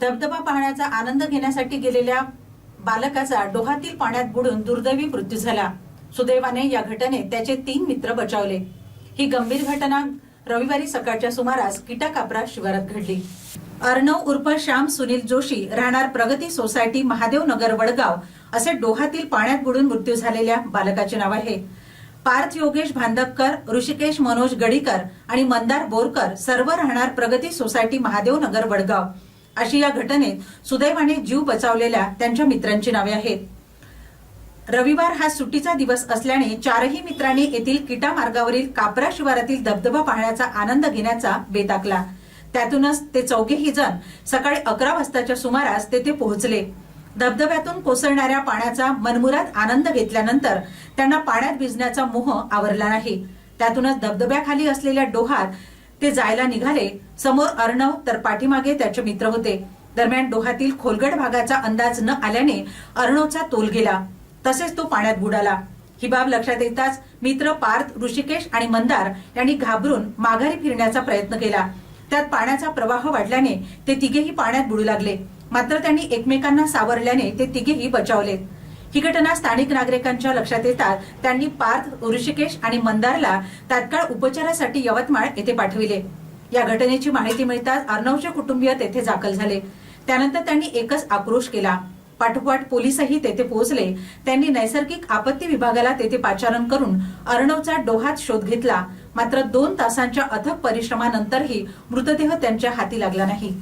धबधबा पाहण्याचा आनंद घेण्यासाठी गेलेल्या बालकाचा डोहातील पाण्यात बुडून दुर्दैवी मृत्यू झाला. सुदैवाने या घटनेत त्याचे तीन मित्र बचावले. ही गंभीर घटना रविवारी सकाळच्या सुमारास किटाकापरा शिवारात घडली. अर्णव उर्फ श्याम सुनील जोशी राहणार प्रगती सोसायटी महादेव नगर वडगाव असे डोहातील पाण्यात बुडून मृत्यू झालेल्या बालकाचे नाव आहे. पार्थ योगेश भांदककर ऋषिकेश मनोज गडीकर आणि मंदार बोरकर सर्व राहणार प्रगती सोसायटी महादेव नगर वडगाव. अशी या घटनेत सुदैवाने जीव बचावलेल्या त्यांच्या मित्रांची नावे आहेत. रविवार हा सुट्टीचा दिवस असल्याने चारही मित्रांनी येथील किटा मार्गावरील कापरा शिवारातील धबधबा पाहण्याचा आनंद घेण्याचा बेत आखला. त्यातूनच ते चौघेही जण सकाळी अकरा वाजताच्या सुमारास तेथे पोहोचले. धबधब्यातून कोसळणाऱ्या पाण्याचा मनमुरात आनंद घेतल्यानंतर त्यांना पाण्यात भिजण्याचा मोह आवरला नाही. त्यातूनच धबधब्याखाली असलेल्या डोहात ते जायला निघाले. समोर अर्णव तर पाठीमागे त्याचे मित्र होते. दरम्यान डोहातील खोलगड भागाचा अंदाज न आल्याने अर्णवचा तोल गेला. तसेच तो पाण्यात बुडाला. ही बाब लक्षात येताच मित्र पार्थ ऋषिकेश आणि मंदार यांनी घाबरून माघारी फिरण्याचा प्रयत्न केला. त्यात पाण्याचा प्रवाह वाढल्याने ते तिघेही पाण्यात बुडू लागले. मात्र त्यांनी एकमेकांना सावरल्याने ते तिघेही बचावले ही घटना स्थानिक नागरिकांच्या लक्षात येतात त्यांनी पार्थ ऋषिकेश आणि मंदारला तात्काळ उपचारासाठी यवतमाळ येथे पाठविले. या घटनेची माहिती मिळताच अर्णवचे कुटुंबीय तेथे दाखल झाले. त्यानंतर त्यांनी एकच आक्रोश केला. पाठोपाठ पोलीसही तेथे पोहोचले. त्यांनी नैसर्गिक आपत्ती विभागाला तेथे पाचारण करून अर्णवचा डोहात शोध घेतला. मात्र दोन तासांच्या अथक परिश्रमानंतरही मृतदेह त्यांच्या हाती लागला नाही.